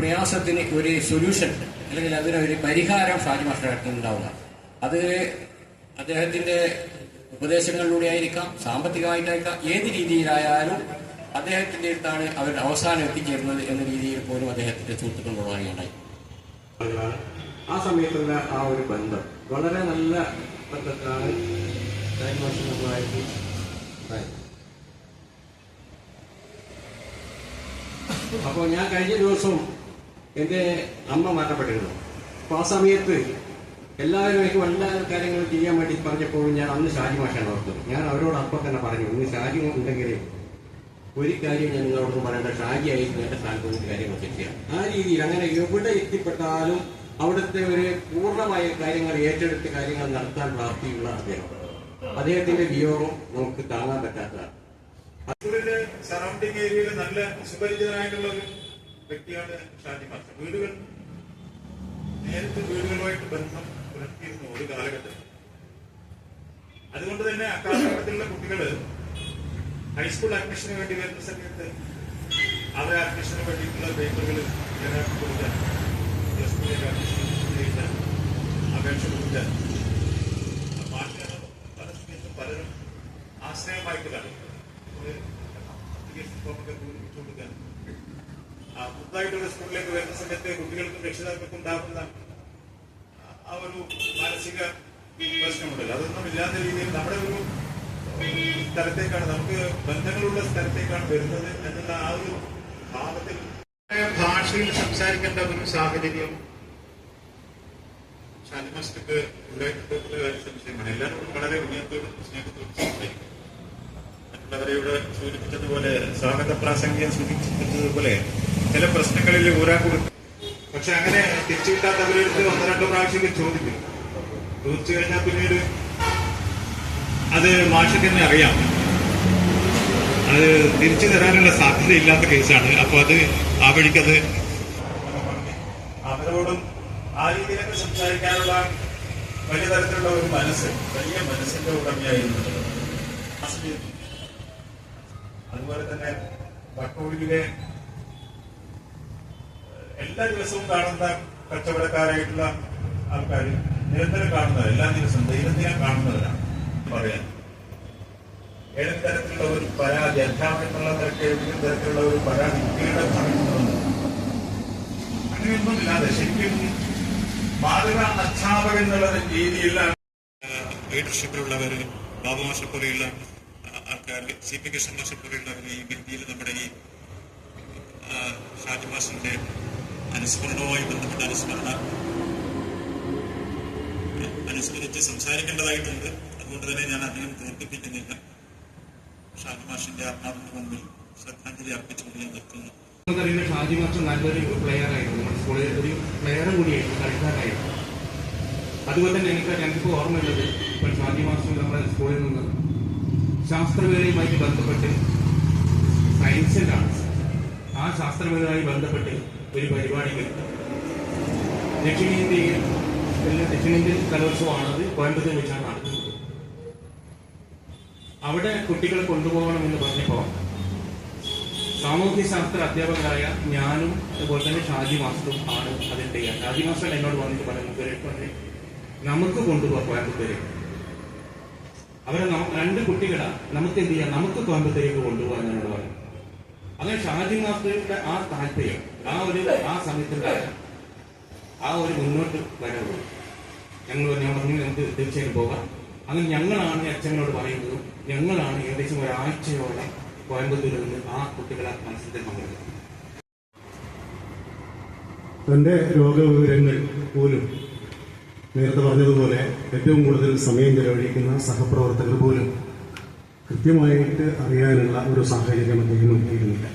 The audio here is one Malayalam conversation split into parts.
പ്രയാസത്തിന് ഒരു സൊല്യൂഷൻ അല്ലെങ്കിൽ അതിനൊരു പരിഹാരം ഷാജി മാസ്റ്റർ ഉണ്ടാവുക അത് അദ്ദേഹത്തിന്റെ ഉപദേശങ്ങളിലൂടെ ആയിരിക്കാം സാമ്പത്തികമായിട്ടായിരിക്കാം ഏത് രീതിയിലായാലും അദ്ദേഹത്തിന്റെ അടുത്താണ് അവരുടെ അവസാനം എത്തിച്ചേരുന്നത് എന്ന രീതിയിൽ പോലും അദ്ദേഹത്തിന്റെ സുഹൃത്തുക്കൾ ആളുകളാണ് ആ സമയത്തുള്ള ആ ഒരു ബന്ധം വളരെ നല്ല ബന്ധത്തിലാണ് അപ്പോൾ ഞാൻ കഴിഞ്ഞ ദിവസം എന്റെ അമ്മ മരണപ്പെട്ടിരുന്നു. അപ്പോൾ ആ സമയത്ത് എല്ലാവരും എനിക്ക് എല്ലാ കാര്യങ്ങളും ചെയ്യാൻ വേണ്ടി പറഞ്ഞപ്പോൾ ഞാൻ അന്ന് ഷാജി മാഷാണ് ഓർത്തത്. ഞാൻ അവരോട് അപ്പം തന്നെ പറഞ്ഞു ഇന്ന് ഷാജി ഉണ്ടെങ്കിൽ ഒരു കാര്യം ഞാൻ നിങ്ങളോട് പറയേണ്ട. ഷാജി ആയിരിക്കും എന്റെ സ്ഥാനത്ത് കാര്യങ്ങൾ ചെയ്യാം. ആ രീതിയിൽ അങ്ങനെ എവിടെ എത്തിപ്പെട്ടാലും അവിടുത്തെ ഒരു പൂർണമായ കാര്യങ്ങൾ ഏറ്റെടുത്ത് കാര്യങ്ങൾ നടത്താൻ പ്രാപ്തിയുള്ള അദ്ദേഹം. അദ്ദേഹത്തിന്റെ വിയോഗം നമുക്ക് താങ്ങാൻ പറ്റാത്തതാണ്. സറൗണ്ടിങ് ഏരിയയിൽ നല്ല സുപരിചിതനായിട്ടുള്ള ഒരു വ്യക്തിയാണ് ഷാജി വീടുകൾ നേരത്തെ വീടുകളുമായിട്ട് ബന്ധം പുലർത്തിയിരുന്നു ഒരു കാലഘട്ടത്തിൽ. അതുകൊണ്ട് തന്നെ അക്കാലഘട്ടത്തിലുള്ള കുട്ടികൾ ഹൈസ്കൂൾ അഡ്മിഷന് വേണ്ടി വരുന്ന സമയത്ത് അവരെ അഡ്മിഷന് വേണ്ടിയിട്ടുള്ള പേപ്പറുകൾ ജനറൽ കൊടുക്കാൻ പ്ലസ് ടുവിലേക്ക് അഡ്മിഷൻ ചെയ്യിക്കാൻ അപേക്ഷ കൊടുക്കാൻ മാഷിനാണ് പല സമയത്തും ഒക്കെ പൂരിപ്പിച്ചു കൊടുക്കാൻ പുതുതായിട്ടുള്ള സ്കൂളിലേക്ക് വരുന്ന സമയത്ത് കുട്ടികൾക്കും രക്ഷിതാക്കൾക്കും ഉണ്ടാകുന്ന ആ- ഒരു മാനസിക പ്രശ്നമുണ്ടല്ലോ. അതൊന്നും ഇല്ലാത്ത രീതിയിൽ നമ്മുടെ ഒരു സ്ഥലത്തേക്കാണ് നമുക്ക് ബന്ധങ്ങളുള്ള സ്ഥലത്തേക്കാണ് വരുന്നത് എന്നുള്ള ആ ഒരു ഭാവത്തിൽ ഭാഷയിൽ സംസാരിക്കേണ്ട ഒരു സാഹചര്യം ഷാനിമാസ്റ്റർക്ക് ഉണ്ടായിട്ടുള്ള കാര്യം സംശയമാണ്. എല്ലാവരും വളരെ വിനയത്തോടും സ്നേഹത്തോടും സംസാരിക്കും ഇവിടെ സൂചിപ്പിച്ചതുപോലെ സ്വാഗത പ്രാസംഗികം സൂചിപ്പിച്ചതുപോലെ ചില പ്രശ്നങ്ങളിൽ ഊരാ കൊടുക്കും. പക്ഷെ അങ്ങനെ തിരിച്ചു കിട്ടാത്തവരെടുത്ത് ഒന്ന് രണ്ടോ പ്രാവശ്യം ചോദിക്കും. ചോദിച്ചു കഴിഞ്ഞാൽ പിന്നീട് അത് മാഷക്ക് തന്നെ അറിയാം. അത് തിരിച്ചു തരാനുള്ള സാധ്യത ഇല്ലാത്ത കേസാണ്. അപ്പൊ അത് ആ വഴിക്കത് അവരോടും ആ രീതിയിലൊക്കെ സംസാരിക്കാനുള്ള വലിയ തരത്തിലുള്ള ഒരു മനസ്സ് വലിയ മനസ്സിന്റെ ഉടമയായിരുന്നു. അതുപോലെ തന്നെ ബട്ടൂരിലെ എല്ലാ ദിവസവും കാണുന്ന കച്ചവടക്കാരായിട്ടുള്ള ആൾക്കാർ നിരന്തരം കാണുന്നവർ എല്ലാ ദിവസവും ദൈനംദിനം കാണുന്നവരാണ് പറയാൻ. ഏതെങ്കിലും തരത്തിലുള്ള ഒരു പരാതി അധ്യാപകനുള്ള തരത്തിൽ ഏതെങ്കിലും തരത്തിലുള്ള ഒരു പരാതി കുട്ടികളുടെ ഭാഗത്തുനിന്ന് അങ്ങനെയൊന്നുമില്ലാതെ ശരിക്കും മാതൃകാ അധ്യാപകൻ എന്നുള്ള രീതിയിലാണ് ലീഡർഷിപ്പിലുള്ളവർ ബാബുമാഷ പോലെയുള്ള ആൾക്കാർ സി പി കൃഷ്ണൻ മാഷ ഈ ബിന്ദിയിൽ നമ്മുടെ ഈ ഷാജി മാഷിന്റെ അനുസ്മരണവുമായി ബന്ധപ്പെട്ട അനുസ്മരണ അനുസ്മരിച്ച് സംസാരിക്കേണ്ടതായിട്ടുണ്ട്. അതുകൊണ്ട് തന്നെ ഞാൻ അധികം ദീർഘിപ്പിക്കുന്നില്ല ഷാജി മാഷിന്റെ ആത്മാവിന്റെ മുമ്പിൽ ശ്രദ്ധാഞ്ജലി അർപ്പിച്ചുകൊണ്ട് ഞാൻ നമുക്കറിയുന്ന ഷാജി മാസ്റ്റർ നല്ലൊരു പ്ലെയർ ആയിരുന്നു. നമ്മുടെ സ്കൂളിൽ ഒരു പ്ലെയറും കൂടിയായിരുന്നു കളിക്കാരായിരുന്നു അതുപോലെ തന്നെ എനിക്ക് ഞങ്ങൾക്ക് ഓർമ്മയുള്ളത് ഇപ്പോൾ ഷാജി മാസ്റ്റർ നമ്മുടെ സ്കൂളിൽ നിന്ന് ശാസ്ത്രവേദയുമായിട്ട് ബന്ധപ്പെട്ട് സയൻസ് ആണ് ആ ശാസ്ത്രവേദയുമായി ബന്ധപ്പെട്ട് ഒരു പരിപാടിക്ക് ദക്ഷിണേന്ത്യയിൽ എല്ലാ ദക്ഷിണേന്ത്യൻ കലോത്സവമാണത് കോയമ്പത്തൂർ വെച്ചാണ് നടത്തുന്നത് അവിടെ കുട്ടികളെ കൊണ്ടുപോകണം എന്ന് പറഞ്ഞപ്പോ പറഞ്ഞപ്പോൾ സാമൂഹ്യശാസ്ത്ര അധ്യാപകരായ ഞാനും അതുപോലെ തന്നെ ഷാജി മാസ്റ്ററും ആണ് അതിന്റെ ഷാജി മാസ്റ്റർ എന്നോട് വന്നിട്ട് സുരേഷ് നമുക്ക് കൊണ്ടുപോകാം കോയമ്പത്തൂരേക്ക് അവരെ രണ്ട് കുട്ടികളെ. നമുക്ക് എന്ത് ചെയ്യാം നമുക്ക് കോയമ്പത്തേക്ക് കൊണ്ടുപോകാൻ എന്നോട് പറഞ്ഞു അങ്ങനെ ഷാജി മാസ്റ്ററുടെ ആ താല്പര്യം ആ ഒരു ആ സമയത്തുണ്ടായ ആ ഒരു മുന്നോട്ട് വരവ് ഞങ്ങൾ ഞാൻ പറഞ്ഞു നമുക്ക് തീർച്ചയായും പോകാം. അങ്ങനെ ഞങ്ങളാണ് അച്ഛനോട് പറയുന്നത്. ഞങ്ങളാണ് ഏകദേശം ഒരാഴ്ചയോടെ കോയമ്പത്തൂരിൽ നിന്ന് ആ കുട്ടികളെ മത്സരത്തിൽ പങ്കെടുക്കുന്നത് തന്റെ രോഗവിവരങ്ങൾ പോലും നേരത്തെ പറഞ്ഞതുപോലെ ഏറ്റവും കൂടുതൽ സമയം ചെലവഴിക്കുന്ന സഹപ്രവർത്തകർ പോലും കൃത്യമായിട്ട് അറിയാനുള്ള ഒരു സാഹചര്യം അദ്ദേഹം ഒരുക്കിയിരുന്നില്ല.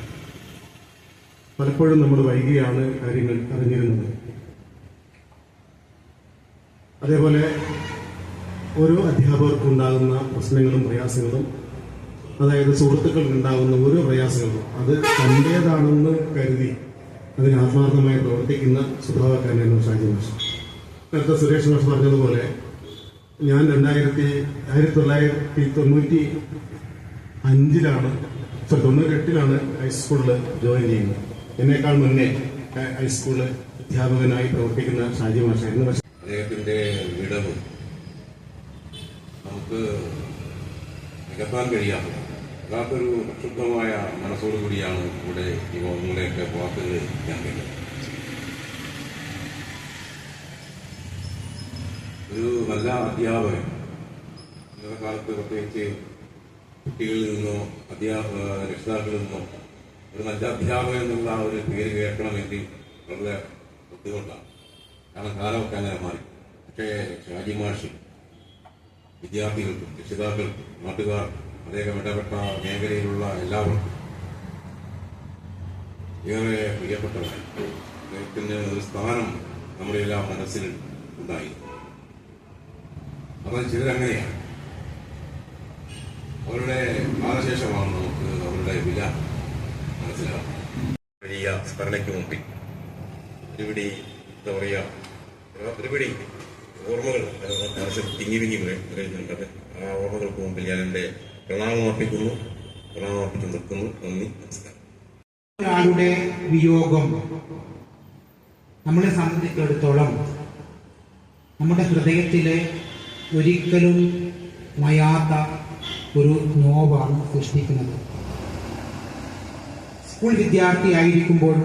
പലപ്പോഴും നമ്മൾ വൈകിയാണ് കാര്യങ്ങൾ അറിഞ്ഞിരുന്നത്. അതേപോലെ ഓരോ അധ്യാപകർക്കുണ്ടാകുന്ന പ്രശ്നങ്ങളും പ്രയാസങ്ങളും അതായത് സുഹൃത്തുക്കൾക്ക് ഉണ്ടാകുന്ന ഓരോ പ്രയാസങ്ങളും അത് തന്റേതാണെന്ന് കരുതി അതിന് ആത്മാർത്ഥമായി പ്രവർത്തിക്കുന്ന സ്വഭാവക്കാരനായിരുന്നു ഷാജി മാഷ്. നേരത്തെ സുരേഷ് മാഷ് പറഞ്ഞതുപോലെ ഞാൻ രണ്ടായിരത്തി ആയിരത്തി തൊള്ളായിരത്തി തൊണ്ണൂറ്റി അഞ്ചിലാണ് സോറി തൊണ്ണൂറ്റി എട്ടിലാണ് ഹൈസ്കൂളിൽ ജോയിൻ ചെയ്യുന്നത്. എന്നേക്കാൾ മുന്നേ ഹൈസ്കൂളിൽ അധ്യാപകനായി പ്രവർത്തിക്കുന്ന ഷാജി മാഷായിരുന്നു. പക്ഷേ അദ്ദേഹത്തിന്റെ വിടവ് നമുക്ക് നികത്താൻ കഴിയാത്തത് വല്ലാത്തൊരു പ്രക്ഷുബ്ധമായ മനസ്സോടുകൂടിയാണ് ഇവിടെ ഈ ഓർമ്മകളെയൊക്കെ വാക്കുകൾ ഞാൻ കേട്ടത് ഒരു നല്ല അധ്യാപകൻ. ഇന്നത്തെ കാലത്ത് പ്രത്യേകിച്ച് കുട്ടികളിൽ നിന്നോ അധ്യാപക രക്ഷിതാക്കളിൽ നിന്നോ ഒരു നല്ല അധ്യാപകൻ എന്നുള്ള ആ ഒരു പേര് കേൾക്കണമെങ്കിൽ വളരെ ബുദ്ധിമുട്ടാണ്. കാരണം കാലമൊക്കെ അങ്ങനെ മാറി. പക്ഷേ ഷാജി മാഷി വിദ്യാർത്ഥികൾക്കും രക്ഷിതാക്കൾക്കും നാട്ടുകാർ അദ്ദേഹം ഇടപെട്ട മേഖലയിലുള്ള എല്ലാവർക്കും ഏറെ പ്രിയപ്പെട്ടവരായി. അദ്ദേഹത്തിന് ഒരു സ്ഥാനം നമ്മുടെ എല്ലാ മനസ്സിൽ ഉണ്ടായി അപ്പോൾ ചിലരങ്ങനെയാണ് അവരുടെ കാലശേഷമാണ് നമുക്ക് അവരുടെ വില മനസ്സിലാവും വലിയ സ്മരണയ്ക്ക് മുമ്പിൽ ഒരുപിടി എന്താ പറയുക ഒരുപിടി ഓർമ്മകൾ മനസ്സിൽ തിങ്ങി തിങ്ങി വരുന്നുണ്ടത് ആ ഓർമ്മകൾക്ക് മുമ്പിൽ ഞാൻ എന്റെ പ്രണാമം അർപ്പിക്കുന്നു. പ്രണാമം അർപ്പിച്ച് നിൽക്കുന്നു നന്ദി നമസ്കാരം. ഒരാളുടെ വിയോഗം നമ്മളെ സംബന്ധിച്ചിടത്തോളം നമ്മുടെ ഹൃദയത്തിലെ ഒരിക്കലും മയാത്ത ഒരു നോവാണ് സൃഷ്ടിക്കുന്നത്. സ്കൂൾ വിദ്യാർത്ഥിയായിരിക്കുമ്പോഴും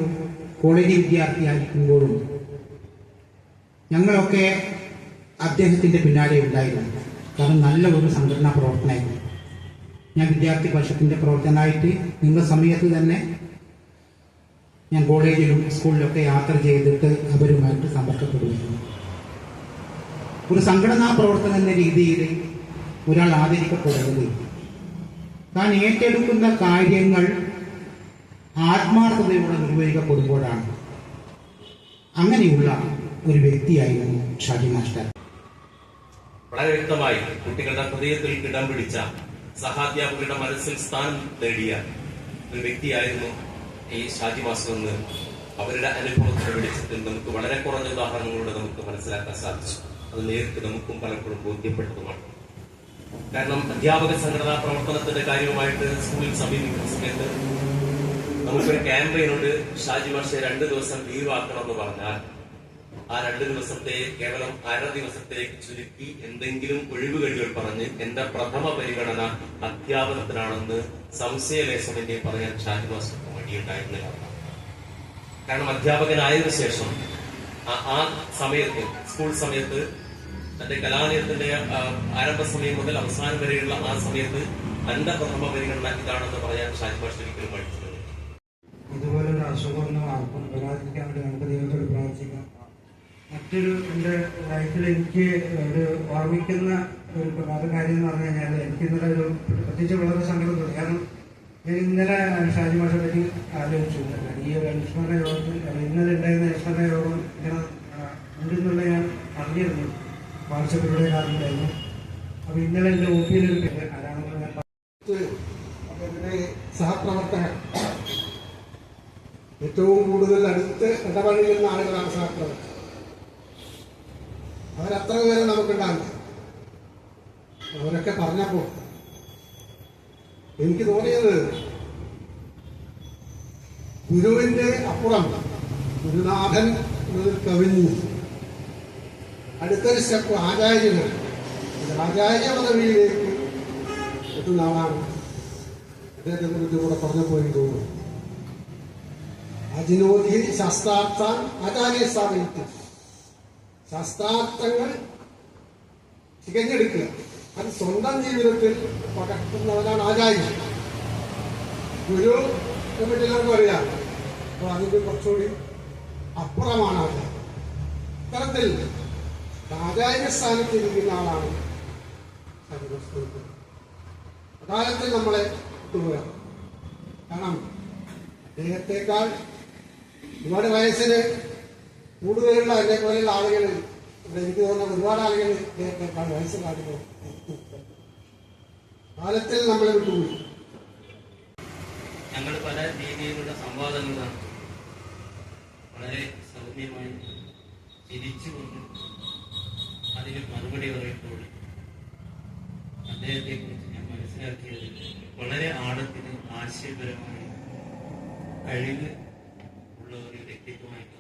കോളേജ് വിദ്യാർത്ഥിയായിരിക്കുമ്പോഴും ഞങ്ങളൊക്കെ അദ്ദേഹത്തിന്റെ പിന്നാലെ ഉണ്ടായിരുന്നു. കാരണം നല്ല ഒരു സംഘടനാ പ്രവർത്തനമായിരുന്നു. ഞാൻ വിദ്യാർത്ഥി പക്ഷത്തിന്റെ പ്രവർത്തനമായിട്ട് നിങ്ങളുടെ സമയത്ത് തന്നെ ഞാൻ കോളേജിലും സ്കൂളിലൊക്കെ യാത്ര ചെയ്തിട്ട് അവരുമായിട്ട് സമ്പർക്കപ്പെടുകയായിരുന്നു ഒരു സംഘടനാ പ്രവർത്തനം എന്ന രീതിയിൽ ഒരാൾ ആദരിക്കപ്പെടുന്നത്. താൻ ഏറ്റെടുക്കുന്ന കാര്യങ്ങൾ ആത്മാർത്ഥതയോടെ നിർവഹിക്കപ്പെടുമ്പോഴാണ് അങ്ങനെയുള്ള ഒരു വ്യക്തിയായിരുന്നു ഷാജി മാസ്റ്റർ. വളരെ വ്യക്തമായി കുട്ടികളുടെ ഹൃദയത്തിൽ ഇടം പിടിച്ച സഹാധ്യാപകരുടെ മനസ്സിൽ സ്ഥാനം നേടിയ ഒരു വ്യക്തിയായിരുന്നു ഈ ഷാജി മാസ്റ്റർ എന്ന് അവരുടെ അനുഭവത്തിന്റെ വെളിച്ചത്തിൽ നമുക്ക് വളരെ കുറഞ്ഞ ഉദാഹരണങ്ങളിലൂടെ നമുക്ക് മനസ്സിലാക്കാൻ സാധിച്ചു. അത് നേരിട്ട് നമുക്കും പലപ്പോഴും ബോധ്യപ്പെട്ടതുമാണ്. കാരണം അധ്യാപക സംഘടനാ പ്രവർത്തനത്തിന്റെ കാര്യവുമായിട്ട് സ്കൂളിൽ സമീപിക്കുന്ന നമുക്കൊരു ക്യാമ്പയിനുണ്ട് ഷാജി മാഷെ രണ്ട് ദിവസം ലീവാക്കണമെന്ന് പറഞ്ഞാൽ ആ രണ്ട് ദിവസത്തെ കേവലം അര ദിവസത്തേക്ക് ചുരുക്കി എന്തെങ്കിലും ഒഴിവുകഴികൾ പറഞ്ഞ് എന്റെ പ്രഥമ പരിഗണന അധ്യാപനത്തിനാണെന്ന് സംശയലേശമെന്നെ പറയാൻ ഷാജി മാഷ് മടിയുണ്ടായിരുന്നില്ല. കാരണം അധ്യാപകനായതിനു ശേഷം ആ- സമയത്ത് സ്കൂൾ സമയത്ത് തന്റെ കലാലയത്തിന്റെ ആരംഭ സമയം മുതൽ അവസാനം വരെയുള്ള ആ സമയത്ത് തന്റെ പ്രഥമ പരിഗണന ഇതാണെന്ന് പറയാൻ ഷാജി ഭാഷ ഒരിക്കലും ഇതുപോലൊരു അസുഖമൊന്നും ആർക്കും വരാതിരിക്കാൻ വേണ്ടി ദൈവത്തോട് പ്രാർത്ഥിക്കാം. മറ്റൊരു എന്റെ ലൈഫിൽ എനിക്ക് ഒരു ഓർമ്മിക്കുന്ന ഒരു പ്രധാന കാര്യം എന്ന് പറഞ്ഞു കഴിഞ്ഞാൽ എനിക്ക് ഇന്നലെ ഒരു പ്രത്യേകിച്ച് വളരെ സങ്കടം തോന്നി. കാരണം ഇന്നലെ ഷാജി മാഷെ പറ്റി ആലോചിച്ചു ഈ ഒരു അനുസ്മരണ യോഗത്തിൽ ഇന്നലെ ഉണ്ടായിരുന്ന അനുസ്മരണ യോഗം ഇങ്ങനെ ഉണ്ടെന്നുള്ള ഞാൻ അറിഞ്ഞിരുന്നു. വാട്സപ്പിലൂടെ കാണുന്നുണ്ടായിരുന്നു അപ്പൊ ഇന്നലെ എന്റെ ഓഫീസിൽ ആരാണെന്ന് ഞാൻ അവരുടെ സഹപ്രവർത്തകർ ഏറ്റവും കൂടുതൽ അടുത്ത് ഇടപഴകുന്ന ആളുകളാണ് സഹപ്രവർത്തകർ. അവരത്ര പേരെ നമുക്കുണ്ടാകും അവരൊക്കെ പറഞ്ഞപ്പോൾ എനിക്ക് തോന്നിയത് ഗുരുവിന്റെ അപ്പുറം ഗുരുനാഥൻ എന്നതിൽ കവിഞ്ഞു. അടുത്തൊരു സ്റ്റെപ്പ് ആചാര്യന്. ആചാര്യ പദവിയിലേക്ക് എത്തുന്ന ആളാണ്. അദ്ദേഹത്തെ കുറിച്ച് കൂടെ പറഞ്ഞപ്പോൾ എനിക്ക് തോന്നുന്നു അജിനോധി ശാസ്ത്രാർത്ഥാൻ ആചാര്യ സ്ഥാപനത്തിൽ. ശാസ്ത്രാർത്ഥങ്ങൾ തികഞ്ഞെടുക്കുക അത് സ്വന്തം ജീവിതത്തിൽ പകർത്തുന്നവനാണ് ആചാര്യ ഗുരു പറ്റി എല്ലാവർക്കും അറിയാം. അപ്പോൾ അതിന്റെ കുറച്ചുകൂടി അപ്പുറമാണ് ആചാര്യം ഇത്തരത്തിൽ ആചാര്യ സ്ഥാനത്ത് ഇരിക്കുന്ന ആളാണ്. അകാലത്തിൽ നമ്മളെ തുക കാരണം അദ്ദേഹത്തെക്കാൾ ഒരുപാട് വയസ്സിന് കൂടുതലുള്ള അതിനെ പോലെയുള്ള ആളുകൾ എനിക്ക് തോന്നുന്ന ഒരുപാട് ആളുകൾ വയസ്സ് കാട്ടുമ്പോൾ കാലത്തിൽ നമ്മൾ വിട്ടുപോയി. ഞങ്ങൾ പല രീതിയിലുള്ള സംവാദങ്ങളാണ് വളരെ സൗമ്യമായി ചിരിച്ചുകൊണ്ട് അതിന് മറുപടി പറയുമ്പോൾ അദ്ദേഹത്തെ കുറിച്ച് ഞാൻ മനസ്സിലാക്കിയത് വളരെ ആഴത്തിന് ആശയപരമായ കഴിവ് ഉള്ള ഒരു വ്യക്തിത്വമായിട്ടാണ്.